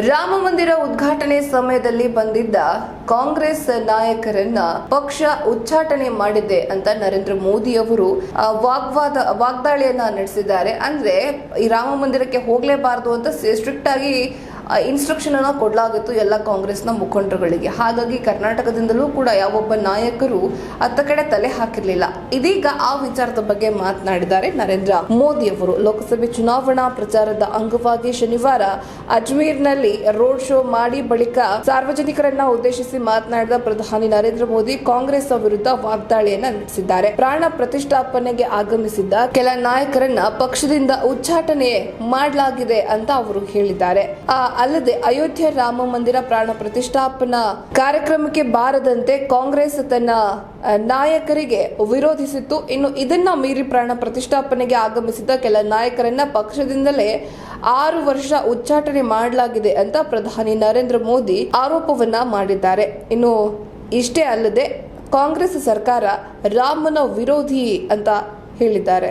ರಾಮ ಮಂದಿರ ಉದ್ಘಾಟನೆ ಸಮಯದಲ್ಲಿ ಬಂದಿದ್ದ ಕಾಂಗ್ರೆಸ್ ನಾಯಕರನ್ನ ಪಕ್ಷ ಉಚ್ಚಾಟನೆ ಮಾಡಿದೆ ಅಂತ ನರೇಂದ್ರ ಮೋದಿ ಅವರು ವಾಗ್ವಾದ, ವಾಗ್ದಾಳಿಯನ್ನ ನಡೆಸಿದ್ದಾರೆ. ಅಂದ್ರೆ ಈ ರಾಮ ಮಂದಿರಕ್ಕೆ ಹೋಗ್ಲೇಬಾರದು ಅಂತ ಸ್ಟ್ರಿಕ್ಟ್ ಆಗಿ ಇನ್ಸ್ಟ್ರಕ್ಷನ್ ಅನ್ನ ಕೊಡಲಾಗಿತ್ತು ಎಲ್ಲ ಕಾಂಗ್ರೆಸ್ನ ಮುಖಂಡರುಗಳಿಗೆ. ಹಾಗಾಗಿ ಕರ್ನಾಟಕದಿಂದಲೂ ಕೂಡ ಯಾವೊಬ್ಬ ನಾಯಕರು ಅತ್ತ ಕಡೆ ತಲೆ ಹಾಕಿರ್ಲಿಲ್ಲ. ಇದೀಗ ಆ ವಿಚಾರದ ಬಗ್ಗೆ ಮಾತನಾಡಿದ್ದಾರೆ ನರೇಂದ್ರ ಮೋದಿ ಅವರು. ಲೋಕಸಭೆ ಚುನಾವಣಾ ಪ್ರಚಾರದ ಅಂಗವಾಗಿ ಶನಿವಾರ ಅಜ್ಮೀರ್ನಲ್ಲಿ ರೋಡ್ ಶೋ ಮಾಡಿ ಬಳಿಕ ಸಾರ್ವಜನಿಕರನ್ನ ಉದ್ದೇಶಿಸಿ ಮಾತನಾಡಿದ ಪ್ರಧಾನಿ ನರೇಂದ್ರ ಮೋದಿ ಕಾಂಗ್ರೆಸ್ ವಿರುದ್ಧ ವಾಗ್ದಾಳಿಯನ್ನ ನಡೆಸಿದ್ದಾರೆ. ಪ್ರಾಣ ಪ್ರತಿಷ್ಠಾಪನೆಗೆ ಆಗಮಿಸಿದ್ದ ಕೆಲ ನಾಯಕರನ್ನ ಪಕ್ಷದಿಂದ ಉಚ್ಚಾಟನೆ ಮಾಡಲಾಗಿದೆ ಅಂತ ಅವರು ಹೇಳಿದ್ದಾರೆ. ಆ, ಅಲ್ಲದೆ ಅಯೋಧ್ಯೆ ರಾಮ ಮಂದಿರ ಪ್ರಾಣ ಪ್ರತಿಷ್ಠಾಪನಾ ಕಾರ್ಯಕ್ರಮಕ್ಕೆ ಬಾರದಂತೆ ಕಾಂಗ್ರೆಸ್ ತನ್ನ ನಾಯಕರಿಗೆ ವಿರೋಧಿಸಿತ್ತು. ಇನ್ನು ಇದನ್ನ ಮೀರಿ ಪ್ರಾಣ ಪ್ರತಿಷ್ಠಾಪನೆಗೆ ಆಗಮಿಸಿದ ಕೆಲ ನಾಯಕರನ್ನ ಪಕ್ಷದಿಂದಲೇ ಆರು ವರ್ಷ ಉಚ್ಚಾಟನೆ ಮಾಡಲಾಗಿದೆ ಅಂತ ಪ್ರಧಾನಿ ನರೇಂದ್ರ ಮೋದಿ ಆರೋಪವನ್ನ ಮಾಡಿದ್ದಾರೆ. ಇನ್ನು ಇಷ್ಟೇ ಅಲ್ಲದೆ ಕಾಂಗ್ರೆಸ್ ಸರ್ಕಾರ ರಾಮನ ವಿರೋಧಿ ಅಂತ ಹೇಳಿದ್ದಾರೆ.